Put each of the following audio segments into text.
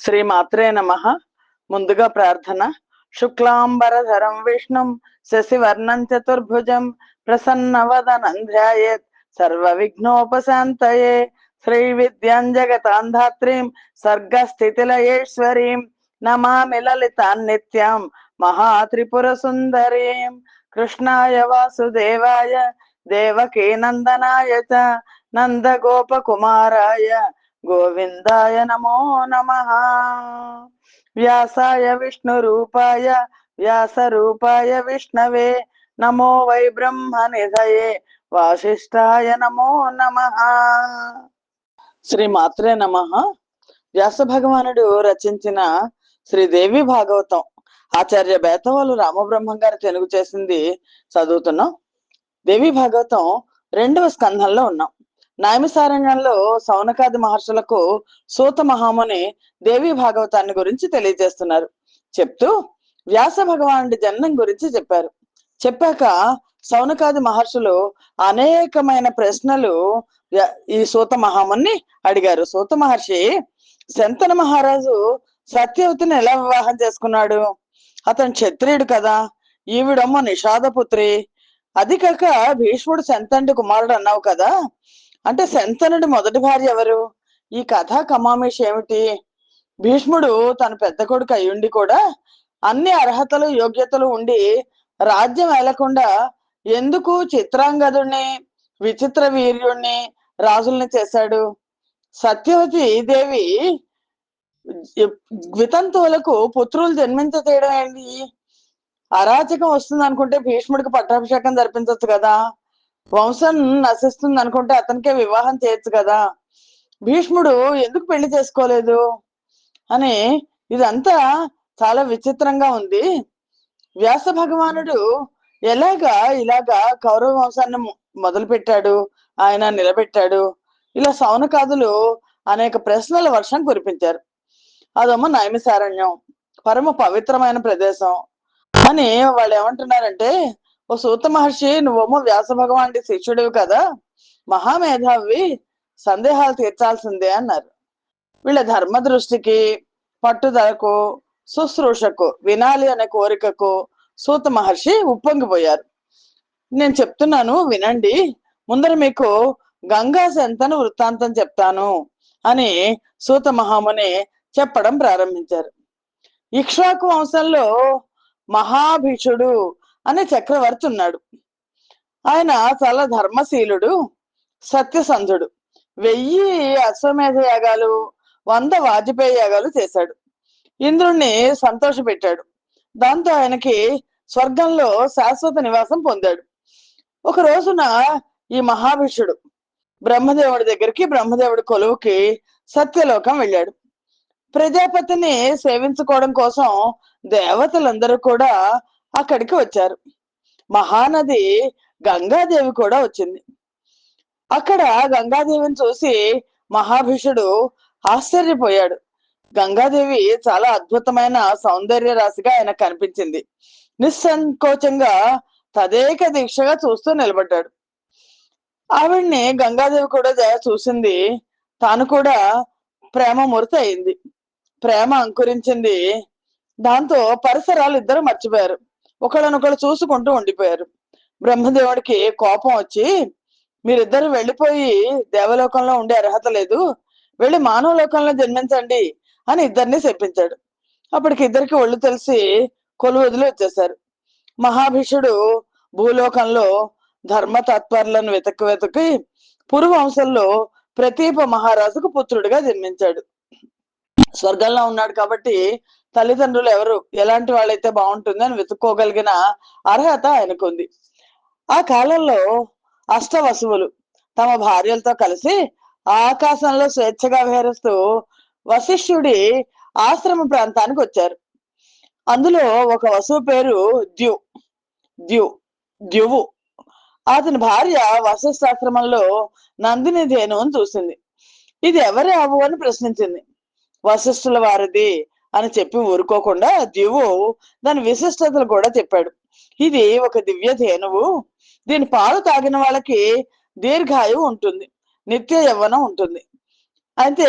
శ్రీ మాత్రే నమ. ముందుగా ప్రార్థన. శుక్లాంబరధరం విష్ణుం శశివర్ణం చతుర్భుజం ప్రసన్నవదనం ధ్యాయేత్ సర్వ విఘ్నోపశాంతయే శ్రీ విద్యాం జగతాంధాత్రీం సర్గస్థితిలయేశ్వరీం నమామి లలితాన్ నిత్యాం మహాత్రిపుర సుందరీం కృష్ణాయ వాసుదేవాయ దేవకీ నందనాయ చ నందగోపకుమారాయ గోవిందాయ నమో నమ. వ్యాసాయ విష్ణు రూపాయ వ్యాస రూపాయ విష్ణవే. నమో వై బ్రహ్మ నిధయే. వాసిష్ఠాయ నమో నమ. శ్రీ మాత్రే నమ. వ్యాస భగవానుడు రచించిన శ్రీదేవి భాగవతం. ఆచార్య బేతవాలు రామబ్రహ్మం గారు తెలుగు చేసింది చదువుతున్నాం. దేవి భాగవతం రెండవ స్కంధంలో ఉన్నాం. నాయమసారణ్యంలో సౌనకాది మహర్షులకు సూత మహాముని దేవి భాగవతాన్ని గురించి తెలియజేస్తున్నారు. చెప్తూ వ్యాస భగవానుడి జన్మం గురించి చెప్పారు. చెప్పాక సౌనకాది మహర్షులు అనేకమైన ప్రశ్నలు ఈ సూత మహాముని అడిగారు. సూత మహర్షి శంతన మహారాజు సత్యవతిని ఎలా వివాహం చేసుకున్నాడు? అతను క్షత్రియుడు కదా ఈవిడమ్మ నిషాదపుత్రి. అది కాక భీష్ముడు శంతండి కుమారుడు అన్నావు కదా అంటే శంతనుడి మొదటి భార్య ఎవరు? ఈ కథ కమామేష్ ఏమిటి? భీష్ముడు తన పెద్ద కొడుకు అయ్యుండి కూడా అన్ని అర్హతలు యోగ్యతలు ఉండి రాజ్యం వెళ్ళకుండా ఎందుకు చిత్రాంగదుణ్ణి విచిత్ర వీర్యుణ్ణి రాజుల్ని చేశాడు? సత్యవతి దేవి వితంతువులకు పుత్రులు జన్మించతేయడం ఏంటి? అరాచకం వస్తుంది అనుకుంటే భీష్ముడికి పట్టాభిషేకం జరిపించవచ్చు కదా. వంశం నశిస్తుంది అనుకుంటే అతనికే వివాహం చేయొచ్చు కదా. భీష్ముడు ఎందుకు పెళ్ళి చేసుకోలేదు? అని ఇదంతా చాలా విచిత్రంగా ఉంది. వ్యాస భగవానుడు ఎలాగా ఇలాగా కౌరవ వంశాన్ని మొదలు పెట్టాడు ఆయన నిలబెట్టాడు? ఇలా సౌనకాదులు అనేక ప్రశ్నల వర్షం కురిపించారు. అదేమో నైమిసారణ్యం పరమ పవిత్రమైన ప్రదేశం. అని వాళ్ళు ఏమంటున్నారంటే ఓ సూత మహర్షి నువ్వేమో వ్యాస భగవానుడి శిష్యుడివి కదా మహామేధావి సందేహాలు తీర్చాల్సిందే అన్నారు. వీళ్ళ ధర్మ దృష్టికి పట్టుదలకు శుశ్రూషకు వినాలి అనే కోరికకు సూత మహర్షి ఉప్పొంగిపోయారు. నేను చెప్తున్నాను వినండి ముందర మీకు గంగా సెంతను వృత్తాంతం చెప్తాను అని సూత మహాముని చెప్పడం ప్రారంభించారు. ఇక్ష్వాకు వంశంలో మహాభీషుడు అనే చక్రవర్తి ఉన్నాడు. ఆయన చాలా ధర్మశీలుడు సత్యసంధుడు. వెయ్యి అశ్వమేధ యాగాలు వంద వాజపేయి యాగాలు చేశాడు. ఇంద్రుణ్ణి సంతోషపెట్టాడు. దాంతో ఆయనకి స్వర్గంలో శాశ్వత నివాసం పొందాడు. ఒక రోజున ఈ మహాభిషుడు బ్రహ్మదేవుడి దగ్గరికి బ్రహ్మదేవుడి కొలువుకి సత్యలోకం వెళ్ళాడు. ప్రజాపతిని సేవించుకోవడం కోసం దేవతలందరూ కూడా అక్కడికి వచ్చారు. మహానది గంగాదేవి కూడా వచ్చింది. అక్కడ గంగాదేవిని చూసి మహాభిషుడు ఆశ్చర్యపోయాడు. గంగాదేవి చాలా అద్భుతమైన సౌందర్య రాశిగా ఆయన కనిపించింది. నిస్సంకోచంగా తదేక దీక్షగా చూస్తూ నిలబడ్డాడు. ఆవిడ్ని గంగాదేవి కూడా చూసింది. తాను కూడా ప్రేమ మురత అయింది. ప్రేమ అంకురించింది. దాంతో పరిసరాలు ఇద్దరు మర్చిపోయారు. ఒకళ్ళనొకళ్ళు చూసుకుంటూ ఉండిపోయారు. బ్రహ్మదేవుడికి కోపం వచ్చి మీరిద్దరు వెళ్ళిపోయి దేవలోకంలో ఉండే అర్హత లేదు. వెళ్ళి మానవ లోకంలో జన్మించండి అని ఇద్దరిని చెప్పించాడు అప్పటికి ఇద్దరికి ఒళ్ళు తెలిసి కొలు వదిలి వచ్చేశారు. మహాభిషుడు భూలోకంలో ధర్మ తత్పరులను వెతకి వెతకి పురువంశంలో ప్రతీప మహారాజుకు పుత్రుడిగా జన్మించాడు. స్వర్గంలో ఉన్నాడు కాబట్టి తల్లిదండ్రులు ఎవరు? ఎలాంటి వాళ్ళైతే బాగుంటుంది అని వెతుక్కోగలిగిన అర్హత ఆయనకుంది. ఆ కాలంలో అష్టవసువులు తమ భార్యలతో కలిసి ఆకాశంలో స్వేచ్ఛగా విహరిస్తూ వశిష్ఠుడి ఆశ్రమ ప్రాంతానికి వచ్చారు. అందులో ఒక వసువు పేరు ద్యు ద్యు ద్యువు. అతని భార్య వశిష్ఠాశ్రమంలో నందిని ధేను అని చూసింది. ఇది ఎవరి అవు అని ప్రశ్నించింది. వశిష్ఠుల వారిది అని చెప్పి ఊరుకోకుండా ద్యువు దాని విశిష్టతలు కూడా చెప్పాడు. ఇది ఒక దివ్య ధేనువు. దీని పాలు తాగిన వాళ్ళకి దీర్ఘాయువు ఉంటుంది. నిత్య యవ్వనం ఉంటుంది. అయితే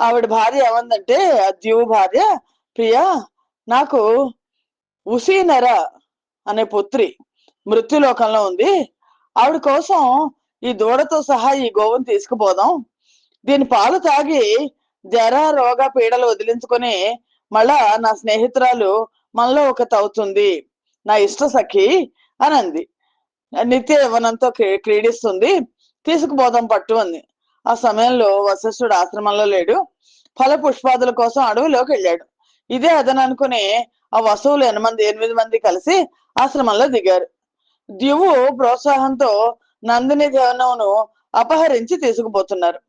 ఆవిడ భార్య ఏమందంటే ఆ ద్యువు భార్య ప్రియా నాకు ఉసీనర అనే పుత్రి మృత్యులోకంలో ఉంది. ఆవిడ కోసం ఈ దూడతో సహా ఈ గోవును తీసుకుపోదాం. దీని పాలు తాగి జర రోగ పీడలు వదిలించుకొని మళ్ళా నా స్నేహితురాలు మనలో ఒక తవ్వుతుంది నా ఇష్ట సఖి అని అంది. నిత్య యవనంతో క్రీడిస్తుంది. తీసుకుపోదాం పట్టు అంది. ఆ సమయంలో వశిష్ఠుడు ఆశ్రమంలో లేడు. ఫల పుష్పాదుల కోసం అడవిలోకి వెళ్ళాడు. ఇదే అదననుకుని ఆ వసువులు ఎనిమిది మంది ఎనిమిది మంది కలిసి ఆశ్రమంలో దిగారు. ద్యువు ప్రోత్సాహంతో నందిని దేవనవును అపహరించి తీసుకుపోతున్నారు.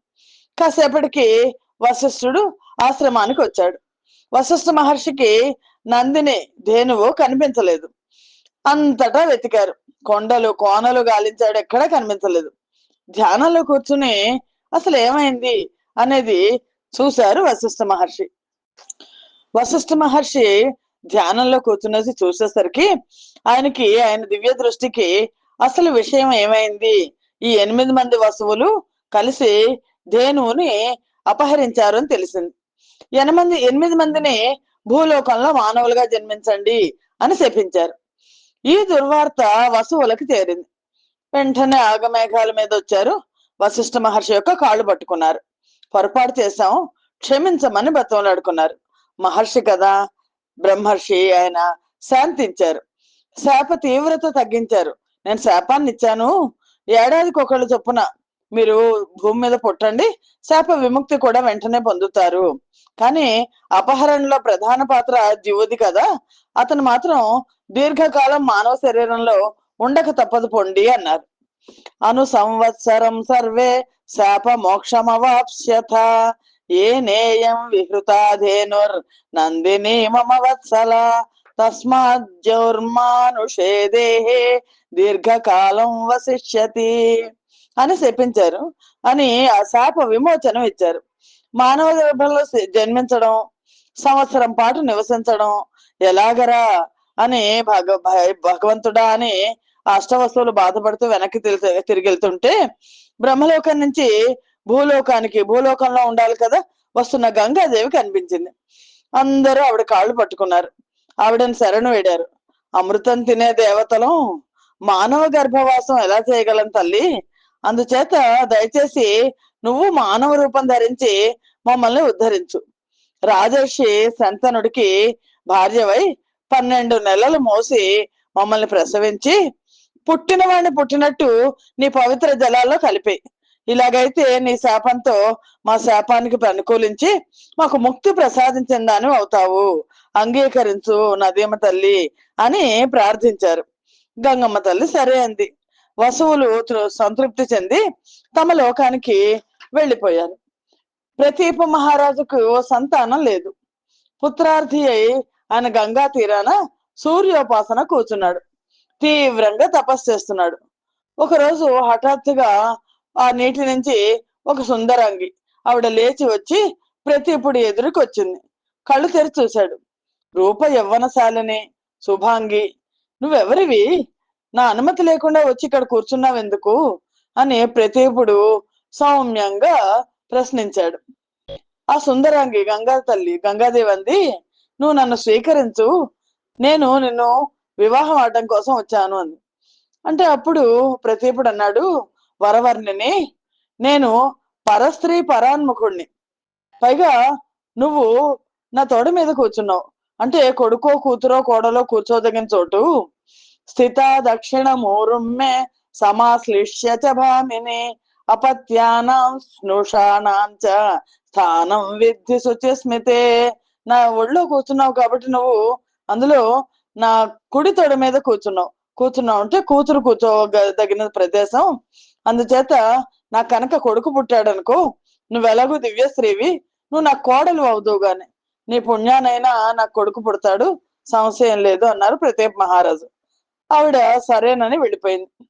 కాసేపటికి వశిష్ఠుడు ఆశ్రమానికి వచ్చాడు. వశిష్ఠ మహర్షికి నందిని ధేనువు కనిపించలేదు. అంతటా వెతికారు. కొండలు కోనలు గాలించాడు ఎక్కడా కనిపించలేదు. ధ్యానంలో కూర్చుని అసలు ఏమైంది అనేది చూశారు వశిష్ఠ మహర్షి. వశిష్ఠ మహర్షి ధ్యానంలో కూర్చునేసి చూసేసరికి ఆయనకి ఆయన దివ్య దృష్టికి అసలు విషయం ఏమైంది? ఈ ఎనిమిది మంది వసువులు కలిసి ధేనువుని అపహరించారు అని తెలిసింది. ఎనిమిది ఎనిమిది మందిని భూలోకంలో మానవులుగా జన్మించండి అని శపించారు. ఈ దుర్వార్త వసువులకు చేరింది. వెంటనే ఆగమేఘాల మీద వచ్చారు. వశిష్ఠ మహర్షి యొక్క కాళ్ళు పట్టుకున్నారు. పొరపాటు చేశాం క్షమించమని బతంలాడుకున్నారు మహర్షి కదా బ్రహ్మర్షి ఆయన శాంతించారు. శాప తీవ్రత తగ్గించారు. నేను శాపాన్ని ఇచ్చాను ఏడాదికి ఒకళ్ళు చొప్పున మీరు భూమి మీద పుట్టండి శాప విముక్తి కూడా వెంటనే పొందుతారు. కానీ అపహరణలో ప్రధాన పాత్ర జీవుది కదా అతను మాత్రం దీర్ఘకాలం మానవ శరీరంలో ఉండక తప్పదు పొండి అన్నారు. అను సంవత్సరం సర్వే శాప మోక్షమవాప్స్యథ ఏ నేయం విహృతాధేనుర్ నందిని మమ వత్సల. తస్మాజ్జౌర్మానుషే దేహే దీర్ఘకాలం వసిష్యతి. అని శపించారు. అని ఆ శాప విమోచనం ఇచ్చారు. మానవ గర్భంలో జన్మించడం సంవత్సరం పాటు నివసించడం ఎలాగరా అని భగ భ- భగవంతుడా అని అష్టవస్తువులు బాధపడుతూ వెనక్కి తిరిగి తిరిగి వెళ్తుంటే బ్రహ్మలోకం నుంచి భూలోకానికి భూలోకంలో ఉండాలి కదా వస్తున్న గంగాదేవి కనిపించింది. అందరూ ఆవిడ కాళ్ళు పట్టుకున్నారు. ఆవిడని శరణు వేడారు. అమృతం తినే దేవతలం మానవ గర్భవాసం ఎలా చేయగలం తల్లి? అందుచేత దయచేసి నువ్వు మానవ రూపం ధరించి మమ్మల్ని ఉద్ధరించు. రాజర్షి శంతనుడికి భార్యవై పన్నెండు నెలలు మోసి మమ్మల్ని ప్రసవించి పుట్టిన వాడిని పుట్టినట్టు నీ పవిత్ర జలాల్లో కలిపే ఇలాగైతే నీ శాపంతో మా శాపానికి అనుకూలించి మాకు ముక్తి ప్రసాదించిందని అవుతావు. అంగీకరించు నదీమ తల్లి అని ప్రార్థించారు. గంగమ్మ తల్లి సరే అంది. వసువులు తృ- సంతృప్తి చెంది తమ లోకానికి వెళ్ళిపోయారు. ప్రతీప మహారాజుకు సంతానం లేదు. పుత్రార్థి అయి ఆయన గంగా తీరాన సూర్యోపాసన కూర్చున్నాడు. తీవ్రంగా తపస్సు చేస్తున్నాడు. ఒకరోజు హఠాత్తుగా ఆ నీటి నుంచి ఒక సుందరంగి ఆవిడ లేచి వచ్చి ప్రతీపుడి ఎదురుకు వచ్చింది కళ్ళు తెరిచి చూశాడు. రూప యవ్వనశాలిని శుభాంగి నువ్వెవరివి? నా అనుమతి లేకుండా వచ్చి ఇక్కడ కూర్చున్నావు ఎందుకు? అని ప్రతీపుడు సౌమ్యంగా ప్రశ్నించాడు. ఆ సుందరాంగి గంగా తల్లి గంగాదేవి అంది నువ్వు నన్ను స్వీకరించు. నేను నిన్ను వివాహం ఆడటం కోసం వచ్చాను అంది. అంటే అప్పుడు ప్రతీపుడు అన్నాడు వరవర్ణిని నేను పరస్త్రీ పరాన్ముఖుణ్ణి. పైగా నువ్వు నా తోడ మీద కూర్చున్నావు. అంటే కొడుకో కూతురో కోడలో కూర్చోదగిన చోటు స్థిత దక్షిణ మూరుమ్మే సమాశ్లిష్య చ భామిని అపత్యానాం స్నుషానాం చ స్థానం విద్ధి శుచిస్మితే నా ఒళ్ళో కూర్చున్నావు కాబట్టి నువ్వు అందులో నా కుడి తొడ మీద కూర్చున్నావు. కూర్చున్నావు అంటే కూతురు కూర్చోదగిన ప్రదేశం. అందుచేత నా కనుక కొడుకు పుట్టాడు అనుకో నువ్వు ఎలాగో దివ్యశ్రీవి నువ్వు నా కోడలు అవుదువు గాని. నీ పుణ్యానైనా నాకు కొడుకు పుడతాడు సంశయం లేదు అన్నారు ప్రతీప్ మహారాజు. ఆవిడ సరేనని వెళ్ళిపోయింది.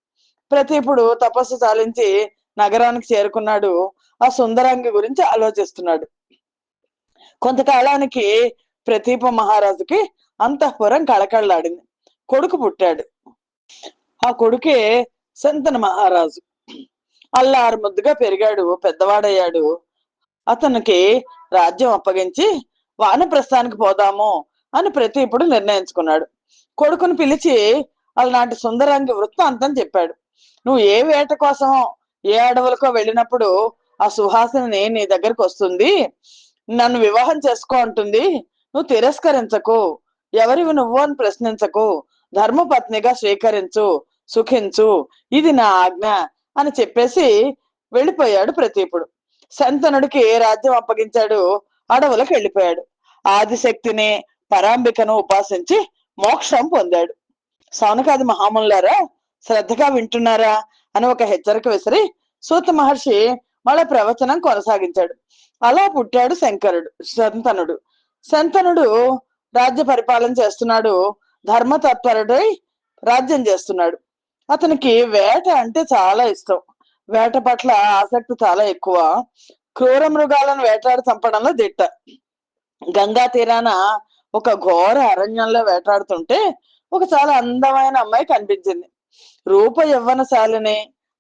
ప్రతీపుడు తపస్సు చాలించి నగరానికి చేరుకున్నాడు. ఆ సుందరాంగి గురించి ఆలోచిస్తున్నాడు. కొంతకాలానికి ప్రతీప మహారాజుకి అంతఃపురం కళకళలాడింది. కొడుకు పుట్టాడు. ఆ కొడుకే శంతన మహారాజు. అల్లారు ముద్దుగా పెరిగాడు పెద్దవాడయ్యాడు. అతనికి రాజ్యం అప్పగించి వానప్రస్థానికి పోదాము అని ప్రతీపుడు నిర్ణయించుకున్నాడు. కొడుకును పిలిచి అలాంటి సుందరంగి వృత్తాంతం చెప్పాడు. నువ్వు ఏ వేట కోసం ఏ అడవులకో వెళ్ళినప్పుడు ఆ సుహాసిని నీ దగ్గరకు వస్తుంది. నన్ను వివాహం చేసుకో అంటుంది. నువ్వు తిరస్కరించకు. ఎవరివి నువ్వు అని ప్రశ్నించకు. ధర్మపత్నిగా స్వీకరించు సుఖించు. ఇది నా ఆజ్ఞ అని చెప్పేసి వెళ్ళిపోయాడు ప్రతీపుడు. శంతనుడికి రాజ్యం అప్పగించాడు? అడవులకు వెళ్ళిపోయాడు. ఆదిశక్తిని పరాంబికను ఉపాసించి మోక్షం పొందాడు. సౌనకాది మహాములారా శ్రద్ధగా వింటున్నారా అని ఒక హెచ్చరిక విసిరి సూత మహర్షి మళ్ళా ప్రవచనం కొనసాగించాడు. అలా పుట్టాడు శంకరుడు శంతనుడు. శంతనుడు రాజ్య పరిపాలన చేస్తున్నాడు ధర్మతత్పరుడై రాజ్యం చేస్తున్నాడు. అతనికి వేట అంటే చాలా ఇష్టం. వేట పట్ల ఆసక్తి చాలా ఎక్కువ. క్రూర మృగాలను వేటాడి చంపడంలో దిట్ట. గంగా తీరాన ఒక ఘోర అరణ్యంలో వేటాడుతుంటే ఒక చాలా అందమైన అమ్మాయి కనిపించింది. రూప యవ్వనశాలిని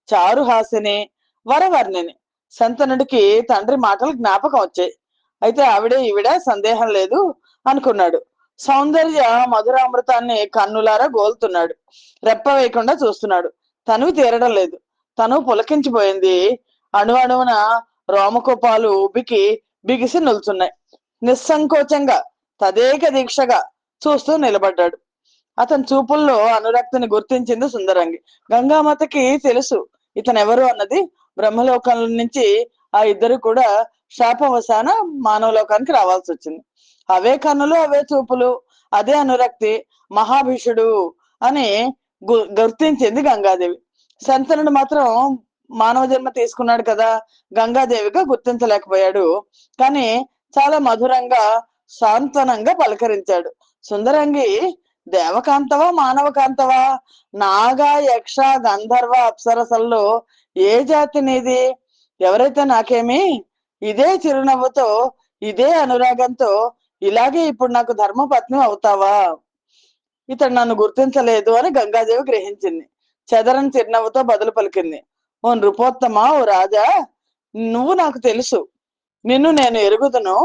చారుహాసిని వరవర్ణిని. శంతనుడికి తండ్రి మాటలు జ్ఞాపకం వచ్చాయి. అయితే ఆవిడే ఈవిడ సందేహం లేదు అనుకున్నాడు. సౌందర్య మధురామృతాన్ని కన్నులారా గోలుతున్నాడు. రెప్ప వేయకుండా చూస్తున్నాడు. తనువు తీరడం లేదు. తను పులకించిపోయింది. అణు అణువున రోమకోపాలు ఉబికి బిగిసి నిల్చున్నాయి. నిస్సంకోచంగా తదేక దీక్షగా చూస్తూ నిలబడ్డాడు. అతని చూపుల్లో అనురక్తిని గుర్తించింది సుందరంగి. గంగామాతకి తెలుసు ఇతను ఎవరు అన్నది బ్రహ్మలోకం నుంచి ఆ ఇద్దరు కూడా శాపవశాన మానవలోకానికి రావాల్సి వచ్చింది. అవే కన్నులు అవే చూపులు అదే అనురక్తి మహాభీషుడు అని గుర్తించింది గంగాదేవి. శంతనుడు మాత్రం మానవ జన్మ తీసుకున్నాడు కదా గంగాదేవిగా గుర్తించలేకపోయాడు. కానీ చాలా మధురంగా సాంతనంగా పలకరించాడు. సుందరంగి దేవకాంతవా మానవకాంతవా? నాగా యక్ష గంధర్వ అప్సరసల్లో ఏ జాతి నీది? ఎవరైతే నాకేమి ఇదే చిరునవ్వుతో ఇదే అనురాగంతో ఇలాగే ఇప్పుడు నాకు ధర్మపత్ని అవుతావా? ఇతడు నన్ను గుర్తించలేదు అని గంగాదేవి గ్రహించింది. చెదరని చిరునవ్వుతో బదులు పలికింది. ఓ నృపోత్తమా ఓ రాజా నువ్వు నాకు తెలుసు. నిన్ను నేను ఎరుగుదును.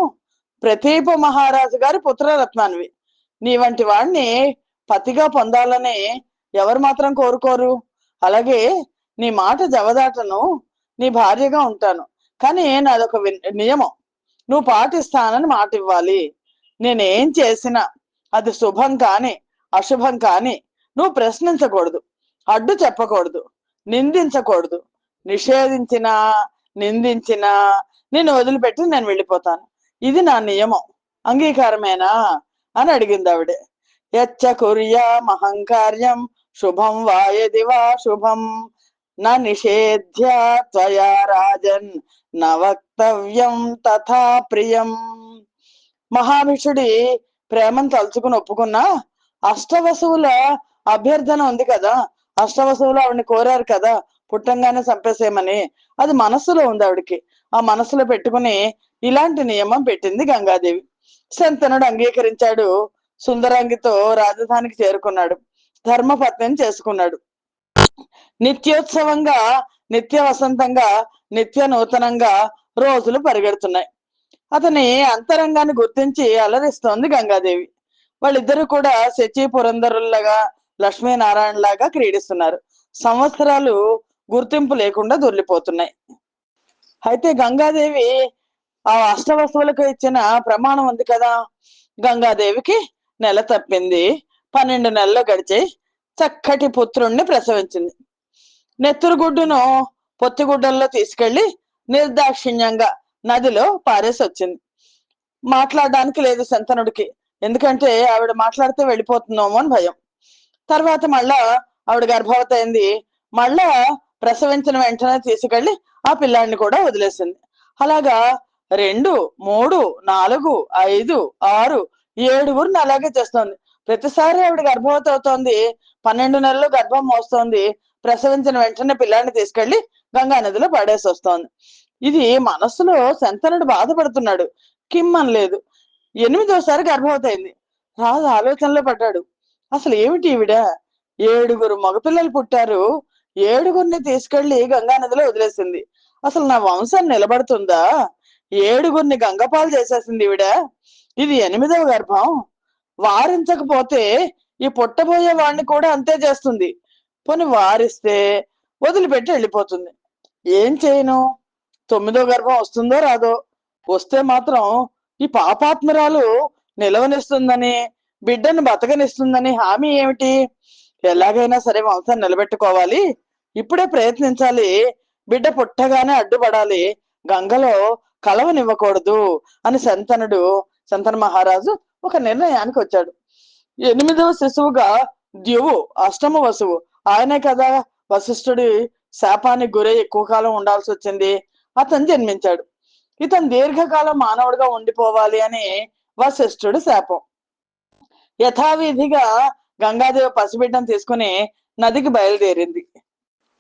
ప్రతీప మహారాజు గారి పుత్రరత్నానివి. నీ వంటి వాణ్ణి పతిగా పొందాలని ఎవరు మాత్రం కోరుకోరు. అలాగే నీ మాట జవదాటను నీ భార్యగా ఉంటాను. కానీ నాదొక వి- నియమం. నువ్వు పాటిస్తానని మాట ఇవ్వాలి నేనేం చేసినా అది శుభం కాని అశుభం కాని నువ్వు ప్రశ్నించకూడదు అడ్డు చెప్పకూడదు నిందించకూడదు. నిషేధించినా నిందించినా నేను వదిలిపెట్టి నేను వెళ్ళిపోతాను. ఇది నా నియమం. అంగీకారమేనా? అని అడిగింది ఆవిడ. యచ్చ కుర్యా మహంకార్యం శుభం వాయది వా శుభం. నా నిషేధ్య త్వయా రాజన్ నా వక్తవ్యం తథా ప్రియం. మహాభిషుడి ప్రేమను తలుచుకుని ఒప్పుకున్నా అష్టవసువుల అభ్యర్థన ఉంది కదా అష్టవసువులు ఆవిడని కోరారు కదా పుట్టంగానే చంపేసేయమని. అది మనస్సులో ఉంది ఆవిడకి. ఆ మనసులో పెట్టుకుని ఇలాంటి నియమం పెట్టింది గంగాదేవి. శంతనుడు అంగీకరించాడు. సుందరాంగితో రాజధానికి చేరుకున్నాడు. ధర్మపత్నిని చేసుకున్నాడు. నిత్యోత్సవంగా నిత్య వసంతంగా నిత్య నూతనంగా రోజులు పరిగెడుతున్నాయి. అతని అంతరంగాన్ని గుర్తించి అలరిస్తోంది గంగాదేవి. వాళ్ళిద్దరూ కూడా శచి పురంధరులగా లక్ష్మీనారాయణ లాగా క్రీడిస్తున్నారు. సంవత్సరాలు గుర్తింపు లేకుండా దొర్లిపోతున్నాయి అయితే గంగాదేవి ఆ అష్టవస్తువులకు ఇచ్చిన ప్రమాణం ఉంది కదా. గంగాదేవికి నెల తప్పింది. పన్నెండు నెలలు గడిచి చక్కటి పుత్రుణ్ణి ప్రసవించింది. నెత్తురుగుడ్డును పొత్తిగుడ్డల్లో తీసుకెళ్ళి నిర్దాక్షిణ్యంగా నదిలో పారేసి వచ్చింది మాట్లాడడానికి లేదు శంతనుడికి. ఎందుకంటే ఆవిడ మాట్లాడితే వెళ్ళిపోతుందేమో అని భయం. తర్వాత మళ్ళా ఆవిడ గర్భవతి అయింది మళ్ళా ప్రసవించిన వెంటనే తీసుకెళ్ళి ఆ పిల్లాడిని కూడా వదిలేసింది. అలాగా రెండు మూడు నాలుగు ఐదు ఆరు ఏడుగురిని అలాగే చేస్తోంది. ప్రతిసారి ఆవిడ గర్భవతి అవుతోంది పన్నెండు నెలలు గర్భం మోస్తోంది. ప్రసవించిన వెంటనే పిల్లాన్ని తీసుకెళ్ళి గంగా నదిలో పడేసి వస్తోంది. ఇది మనస్సులో శంతనుడు బాధపడుతున్నాడు. కిమ్మన్ లేదు ఎనిమిదోసారి గర్భవతి అయింది రాజు ఆలోచనలో పడ్డాడు. అసలు ఏమిటి ఈవిడ? ఏడుగురు మగపిల్లలు పుట్టారు. ఏడుగురిని తీసుకెళ్ళి గంగా నదిలో వదిలేసింది. అసలు నా వంశం నిలబడుతుందా? ఏడుగురిని గంగపాలు చేసేసింది ఈవిడ. ఇది ఎనిమిదవ గర్భం. వారించకపోతే ఈ పుట్టబోయే వాడిని కూడా అంతే చేస్తుంది. పోని వారిస్తే వదిలిపెట్టి వెళ్ళిపోతుంది. ఏం చేయను? తొమ్మిదో గర్భం వస్తుందో రాదో? వస్తే మాత్రం ఈ పాపాత్మరాలు నిలవనిస్తుందని బిడ్డను బతకనిస్తుందని హామీ ఏమిటి? ఎలాగైనా సరే వంశం నిలబెట్టుకోవాలి. ఇప్పుడే ప్రయత్నించాలి. బిడ్డ పుట్టగానే అడ్డుపడాలి. గంగలో కలవనివ్వకూడదు అని శంతనుడు శంతన మహారాజు ఒక నిర్ణయానికి వచ్చాడు. ఎనిమిదవ శిశువుగా ద్యువు అష్టమ వసువు. ఆయనే కదా వశిష్ఠుడి శాపానికి గురై ఎక్కువ కాలం ఉండాల్సి వచ్చింది. అతను జన్మించాడు. ఇతను దీర్ఘకాలం మానవుడిగా ఉండిపోవాలి అని వశిష్ఠుడి శాపం. యథావిధిగా గంగాదేవి పసిబిడ్డను తీసుకుని నదికి బయలుదేరింది.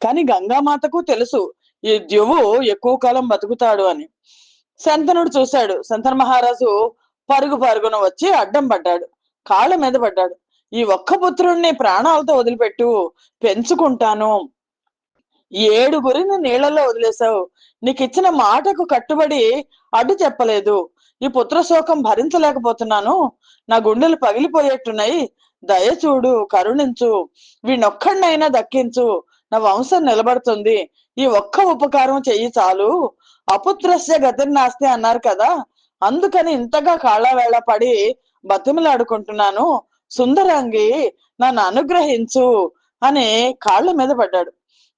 కానీ గంగామాతకు తెలుసు ఈ ద్యువు ఎక్కువ కాలం బతుకుతాడు అని. శంతనుడు చూశాడు. శంతన మహారాజు పరుగు పరుగున వచ్చి అడ్డం పడ్డాడు. కాళ్ళ మీద పడ్డాడు. ఈ ఒక్క పుత్రుణ్ణి ప్రాణాలతో వదిలిపెట్టు పెంచుకుంటాను. ఏడుగురిని నీళ్ళలో వదిలేశావు. నీకు ఇచ్చిన మాటకు కట్టుబడి అడ్డు చెప్పలేదు. ఈ పుత్ర శోకం భరించలేకపోతున్నాను. నా గుండెలు పగిలిపోయేట్టున్నాయి. దయ చూడు కరుణించు. వీణొక్కడినైనా దక్కించు. నా వంశం నిలబడుతుంది. ఈ ఒక్క ఉపకారం చెయ్యి చాలు. అపుత్రస్య గతిని నాస్తే అన్నారు కదా అందుకని ఇంతగా కాళ్ళవేళ పడి బతిమలాడుకుంటున్నాను. సుందరంగి నన్ను అనుగ్రహించు అని కాళ్ళ మీద పడ్డాడు.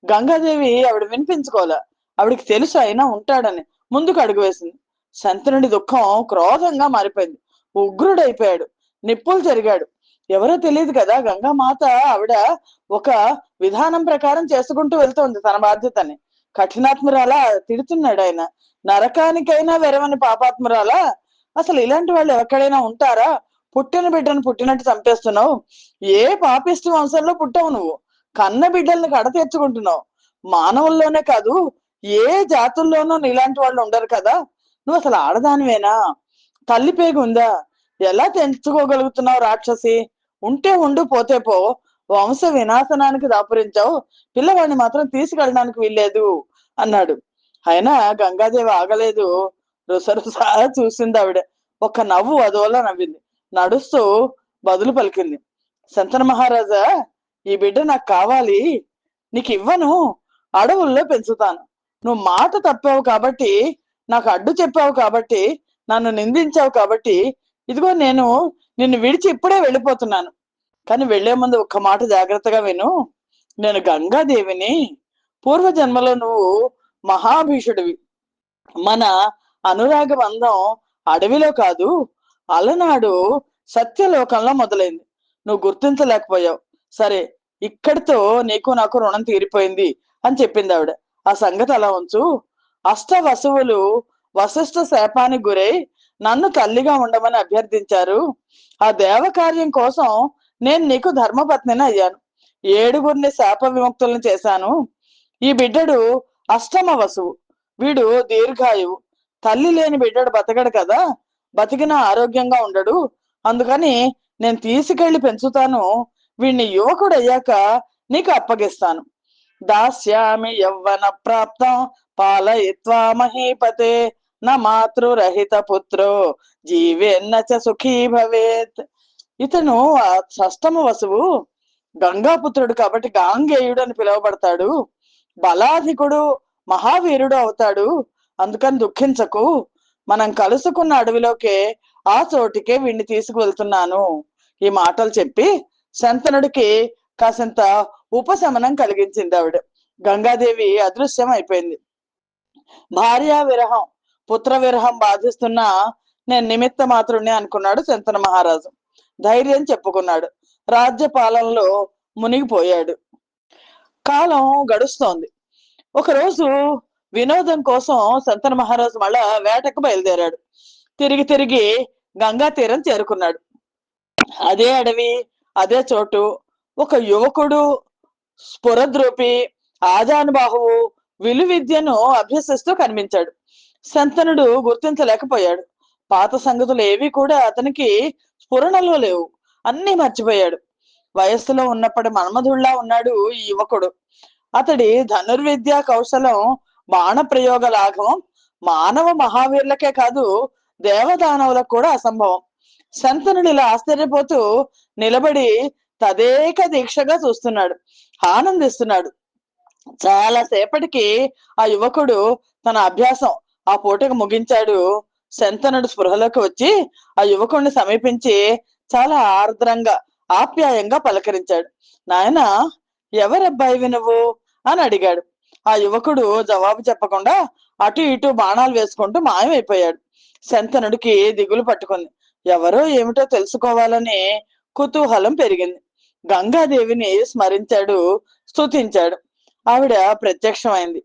గంగాదేవి ఆవిడ వినిపించుకోలే. ఆవిడికి తెలుసు అయినా ఉంటాడని ముందుకు అడుగు వేసింది. శంతనుడి దుఃఖం క్రోధంగా మారిపోయింది. ఉగ్రుడైపోయాడు. నిప్పులు జరిగాడు. ఎవరో తెలియదు కదా గంగామాత ఆవిడ ఒక విధానం ప్రకారం చేసుకుంటూ వెళ్తోంది తన బాధ్యతని. కఠినాత్మరాలా తిడుతున్నాడు ఆయన నరకానికైనా వెరవని పాపాత్మరాలా? అసలు ఇలాంటి వాళ్ళు ఎక్కడైనా ఉంటారా? పుట్టిన బిడ్డను పుట్టినట్టు చంపేస్తున్నావు. ఏ పాపిస్తు వంశంలో పుట్టావు నువ్వు? కన్న బిడ్డల్ని కడ తెచ్చుకుంటున్నావు మానవుల్లోనే కాదు ఏ జాతుల్లోనూ నీలాంటి వాళ్ళు ఉండరు కదా. నువ్వు అసలు ఆడదానివేనా? తల్లి పేగు ఉందా ఎలా తెంచుకోగలుగుతున్నావు రాక్షసి? ఉంటే ఉండు పోతే పో. వంశ వినాశనానికి దాపురించావు. పిల్లవాడిని మాత్రం తీసుకెళ్ళడానికి వీల్లేదు అన్నాడు. అయినా గంగాదేవి ఆగలేదు. రుసరుస చూసింది ఆవిడ. ఒక నవ్వు అదోలా నవ్వింది. నడుస్తూ బదులు పలికింది. శంతన మహారాజా ఈ బిడ్డ నాకు కావాలి. నీకు ఇవ్వను. అడవుల్లో పెంచుతాను. నువ్వు మాట తప్పావు కాబట్టి నాకు అడ్డు చెప్పావు కాబట్టి నన్ను నిందించావు కాబట్టి ఇదిగో నేను నిన్ను విడిచి ఇప్పుడే వెళ్ళిపోతున్నాను. కానీ వెళ్ళే ముందు ఒక్క మాట జాగ్రత్తగా విను. నేను గంగాదేవిని పూర్వ జన్మలో నువ్వు మహాభీషుడివి. మన అనురాగ బంధం అడవిలో కాదు అలనాడు సత్యలోకంలో మొదలైంది. నువ్వు గుర్తించలేకపోయావు. సరే ఇక్కడితో నీకు నాకు రుణం తీరిపోయింది అని చెప్పింది ఆవిడ. ఆ సంగతి అలా ఉంచు. అష్ట వసువులు వశిష్ఠ శాపానికి గురై నన్ను తల్లిగా ఉండమని అభ్యర్థించారు. ఆ దేవకార్యం కోసం నేను నీకు ధర్మపత్నిని అయ్యాను. ఏడుగురిని శాప విముక్తులను చేశాను. ఈ బిడ్డడు అష్టమ వసువు వీడు దీర్ఘాయువు. తల్లి లేని బిడ్డడు బతకడు కదా. బతికిన ఆరోగ్యంగా ఉండడు. అందుకని నేను తీసుకెళ్ళి పెంచుతాను. వీడిని యువకుడు అయ్యాక నీకు అప్పగిస్తాను. దాస్యామి యవ్వన ప్రాప్తం పాలయిత్వా మహీపతే నా మాతృరహిత పుత్రో. జీవేన్న సుఖీ భవేత్. ఇతను ఆ షష్టమ వసువు గంగాపుత్రుడు కాబట్టి గాంగేయుడు అని పిలువబడతాడు. బలాధికుడు మహావీరుడు అవుతాడు. అందుకని దుఃఖించకు. మనం కలుసుకున్న అడవిలోకే ఆ చోటికే వీణ్ణి తీసుకువెళ్తున్నాను. ఈ మాటలు చెప్పి శంతనుడికి కాసింత ఉపశమనం కలిగించింది ఆవిడ. గంగాదేవి అదృశ్యం అయిపోయింది. భార్యా విరహం పుత్ర విరహం బాధిస్తున్న నేను నిమిత్త మాత్రుణ్ణి అనుకున్నాడు శంతన మహారాజు. ధైర్యం చెప్పుకున్నాడు. రాజ్య పాలనలో మునిగిపోయాడు. కాలం గడుస్తోంది. ఒకరోజు వినోదం కోసం శంతన మహారాజు మళ్ళా వేటకు బయలుదేరాడు. తిరిగి తిరిగి గంగా తీరం చేరుకున్నాడు. అదే అడవి అదే చోటు. ఒక యువకుడు స్ఫురద్రూపి ఆజానుబాహువు విలు విద్యను అభ్యసిస్తూ కనిపించాడు. శంతనుడు గుర్తించలేకపోయాడు. పాత సంగతులు ఏవి కూడా అతనికి స్ఫురణలో లేవు. అన్ని మర్చిపోయాడు. వయస్సులో ఉన్నప్పుడు మన్మధుళ్ళా ఉన్నాడు ఈ యువకుడు. అతడి ధనుర్విద్యా కౌశలం బాణ ప్రయోగ లాఘవం మానవ మహావీరులకే కాదు దేవదానవులకు కూడా అసంభవం. శంతనుడు ఇలా ఆశ్చర్యపోతూ నిలబడి తదేక దీక్షగా చూస్తున్నాడు. ఆనందిస్తున్నాడు. చాలా సేపటికి ఆ యువకుడు తన అభ్యాసం ఆ పూటకు ముగించాడు. శంతనుడు స్పృహలోకి వచ్చి ఆ యువకుణ్ణి సమీపించి చాలా ఆర్ద్రంగా ఆప్యాయంగా పలకరించాడు. నాయన ఎవరబ్బాయివి నువ్వు? అని అడిగాడు. ఆ యువకుడు జవాబు చెప్పకుండా అటు ఇటు బాణాలు వేసుకుంటూ మాయమైపోయాడు. శంతనుడికి దిగులు పట్టుకుంది. ఎవరో ఏమిటో తెలుసుకోవాలని కుతూహలం పెరిగింది. గంగాదేవిని స్మరించాడు స్తుతించాడు. ఆవిడ ప్రత్యక్షమైంది.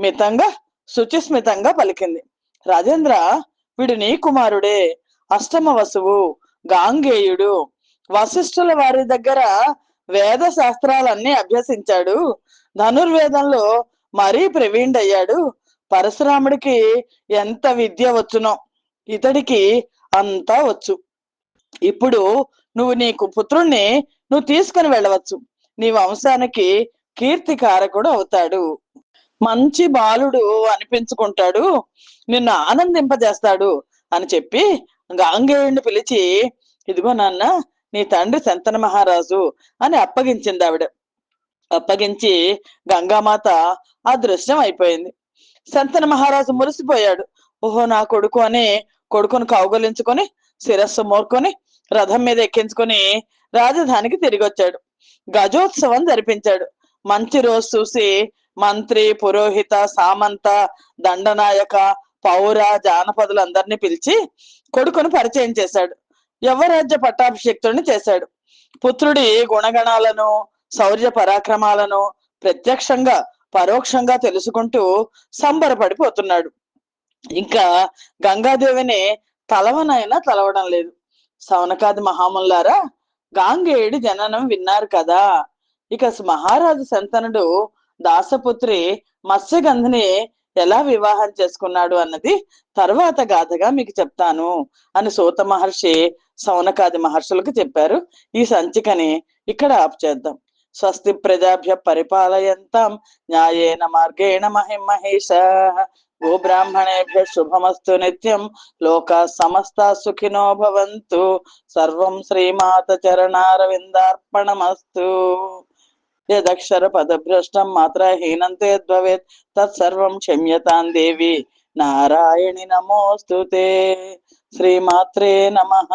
మితంగా శుచిస్మితంగా పలికింది. రాజేంద్ర వీడు నీ కుమారుడే అష్టమ వసువు గాంగేయుడు. వశిష్ఠుల వారి దగ్గర వేద శాస్త్రాలన్నీ అభ్యసించాడు. ధనుర్వేదంలో మరీ ప్రవీణ్డయ్యాడు. పరశురాముడికి ఎంత విద్య వచ్చునో ఇతడికి అంతా వచ్చు. ఇప్పుడు నువ్వు నీకు పుత్రుణ్ణి నువ్వు తీసుకుని వెళ్ళవచ్చు. నీ వంశానికి కీర్తికారకుడు అవుతాడు. మంచి బాలుడు అనిపించుకుంటాడు. నిన్ను ఆనందింపజేస్తాడు అని చెప్పి గాంగేయుడిని పిలిచి ఇదిగో నాన్న నీ తండ్రి శంతన మహారాజు అని అప్పగించింది ఆవిడ. అప్పగించి గంగామాత అదృశ్యం అయిపోయింది. శంతన మహారాజు మురిసిపోయాడు. ఓహో నా కొడుకు అని కొడుకును కౌగలించుకొని శిరస్సు మోర్కొని రథం మీద ఎక్కించుకొని రాజధానికి తిరిగి వచ్చాడు గజోత్సవం జరిపించాడు. మంచి రోజు చూసి మంత్రి పురోహిత సామంత దండనాయక పౌర జానపదులందరినీ పిలిచి కొడుకును పరిచయం చేశాడు. యవరాజ్య పట్టాభిషిక్తుడిని చేశాడు. పుత్రుడి గుణగణాలను శౌర్య పరాక్రమాలను ప్రత్యక్షంగా పరోక్షంగా తెలుసుకుంటూ సంబరపడిపోతున్నాడు. ఇంకా గంగాదేవిని తలవనైనా తలవడం లేదు. సవనకాది మహాముల్లారా గాంగేయుడి జననం విన్నారు కదా. ఇక మహారాజు శంతనుడు దాసపుత్రి మత్స్యగంధిని ఎలా వివాహం చేసుకున్నాడు అన్నది తర్వాత గాథగా మీకు చెప్తాను అని సూత మహర్షి సౌనకాది మహర్షులకు చెప్పారు. ఈ సంచికని ఇక్కడ ఆపు చేద్దాం. స్వస్తి ప్రజాభ్య పరిపాలయంతం న్యాయేన మార్గేణ మహిం మహేష గోబ్రాహ్మణేభ్య శుభమస్తు నిత్యం. లోక సమస్త సుఖినో భవంతు. సర్వం శ్రీమాత చరణారవిందార్పణమస్తు. యదక్షర పదభ్రష్టం మాత్ర హీనంతే ద్వవేత్ తత్సర్వం క్షమ్యతాం దేవి నారాయణి నమోస్తుతే శ్రీమాత్రే నమః